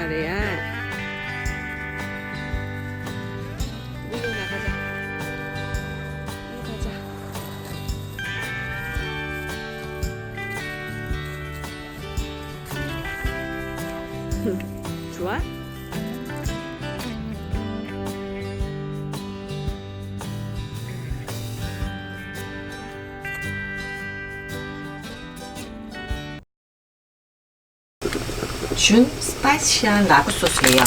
잘해야. 이리 나가자. 이리 가자. 좋아? 준 스파이시한 라구 소스예요.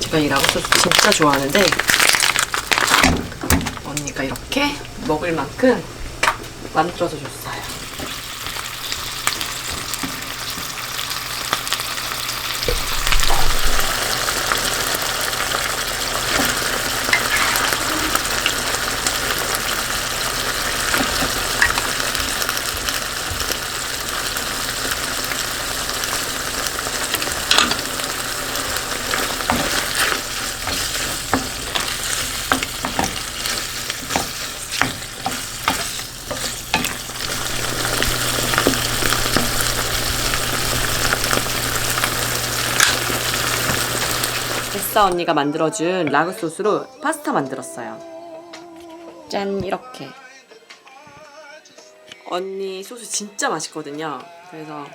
제가 이 라구 소스 진짜 좋아하는데 언니가 이렇게 먹을 만큼 만들어서 줬어요. 뱃사 언니가 만들어준 라구 소스로 파스타 만들었어요. 짠 이렇게. 언니 소스 진짜 맛있거든요. 그래서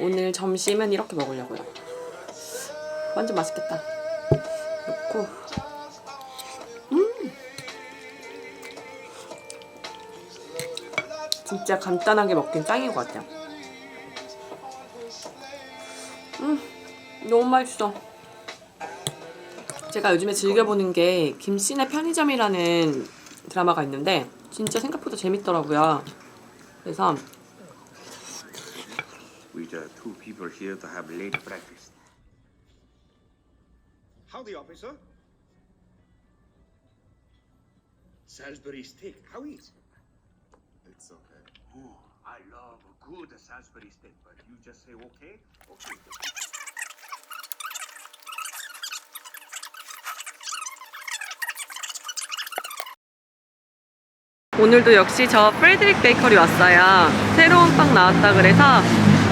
오늘 점심은 이렇게 먹으려고요. 완전 맛있겠다. 넣고 음 진짜 간단하게 먹긴 짱인 것 같아요. 음 너무 맛있어. 제가 요즘에 즐겨보는 게 김씨네 편의점이라는 드라마가 있는데 진짜 생각보다 재밌더라고요. 그래서 We the two people here to have late breakfast. Howdy, officer. Salisbury steak. How is? It's okay. Ooh, I love a good Salisbury steak, but you just say okay? Okay. 오늘도 역시 저 프레드릭 베이커리 왔어요. 새로운 빵 나왔다 그래서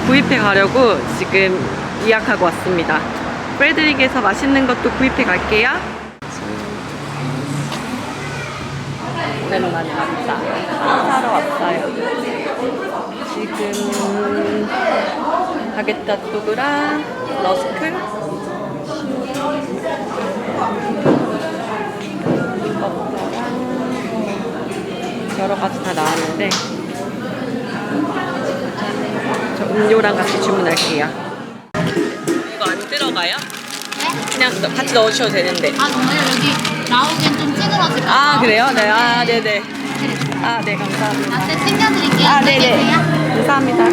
구입해 가려고 지금 예약하고 왔습니다. 프레드릭에서 맛있는 것도 구입해 갈게요. 오랜만에 왔다. 사러 왔어요. 지금 바게트 핫도그랑 러스크 여러 가지 다 나왔는데 저 음료랑 같이 주문할게요. 이거 안 들어가요? 네? 그냥 같이 넣으셔도 되는데. 아 정말요? 여기 나오기엔 좀 찌그러질까 아 봐. 그래요? 네, 아 네네. 아 네 감사합니다. 라떼 챙겨드릴게요. 아 네네. 감사합니다.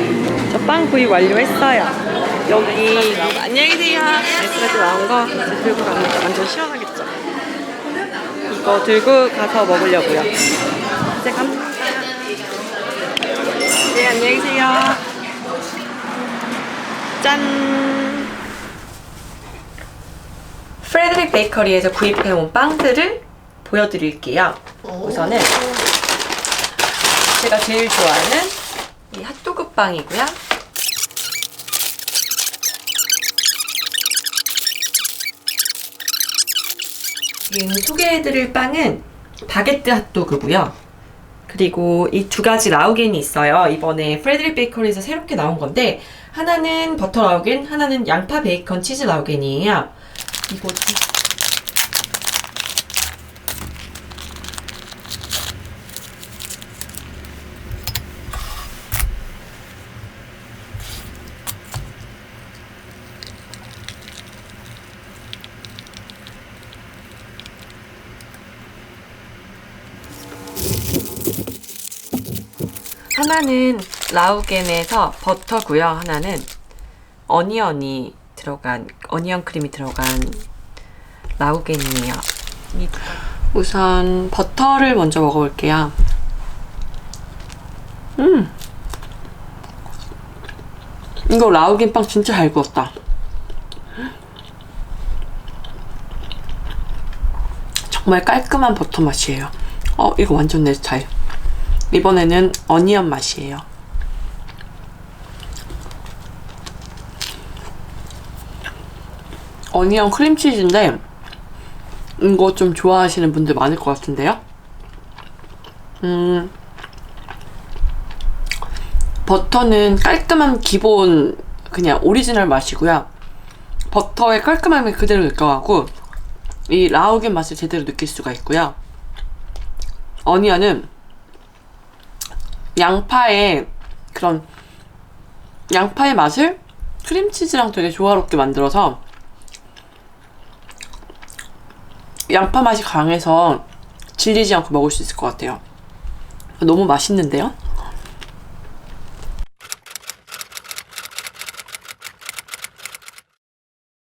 저 빵 구입 완료했어요. 여기 안녕히 계세요. 에스프레소 나온 거 들고 갑니다. 완전 시원하겠죠? 이거 들고 가서 먹으려고요. 이제 갑니다. 네 안녕히 계세요. 짠. 프레드릭 베이커리에서 구입해온 빵들을 보여드릴게요. 우선은 제가 제일 좋아하는 이 핫도그 빵이고요. 지금 소개해드릴 빵은 바게트 핫도그고요. 그리고 이 두 가지 라우겐이 있어요. 이번에 프레드릭 베이커리에서 새롭게 나온 건데 하나는 버터 라우겐, 하나는 양파 베이컨 치즈 라우겐이에요. 이거 하나는 라우겐에서 버터고요. 하나는 어니언이 들어간 어니언 크림이 들어간 라우겐이에요. 우선 버터를 먼저 먹어볼게요. 음, 이거 라우겐 빵 진짜 잘 구웠다. 정말 깔끔한 버터 맛이에요. 어, 이거 완전 내 스타일. 이번에는 어니언 맛이에요. 어니언 크림치즈인데 이거 좀 좋아하시는 분들 많을 것 같은데요. 음, 버터는 깔끔한 기본 그냥 오리지널 맛이고요. 버터의 깔끔함이 그대로 느껴가고 이 라우겐 맛을 제대로 느낄 수가 있고요. 어니언은 양파의 그런 양파의 맛을 크림치즈랑 되게 조화롭게 만들어서 양파 맛이 강해서 질리지 않고 먹을 수 있을 것 같아요. 너무 맛있는데요?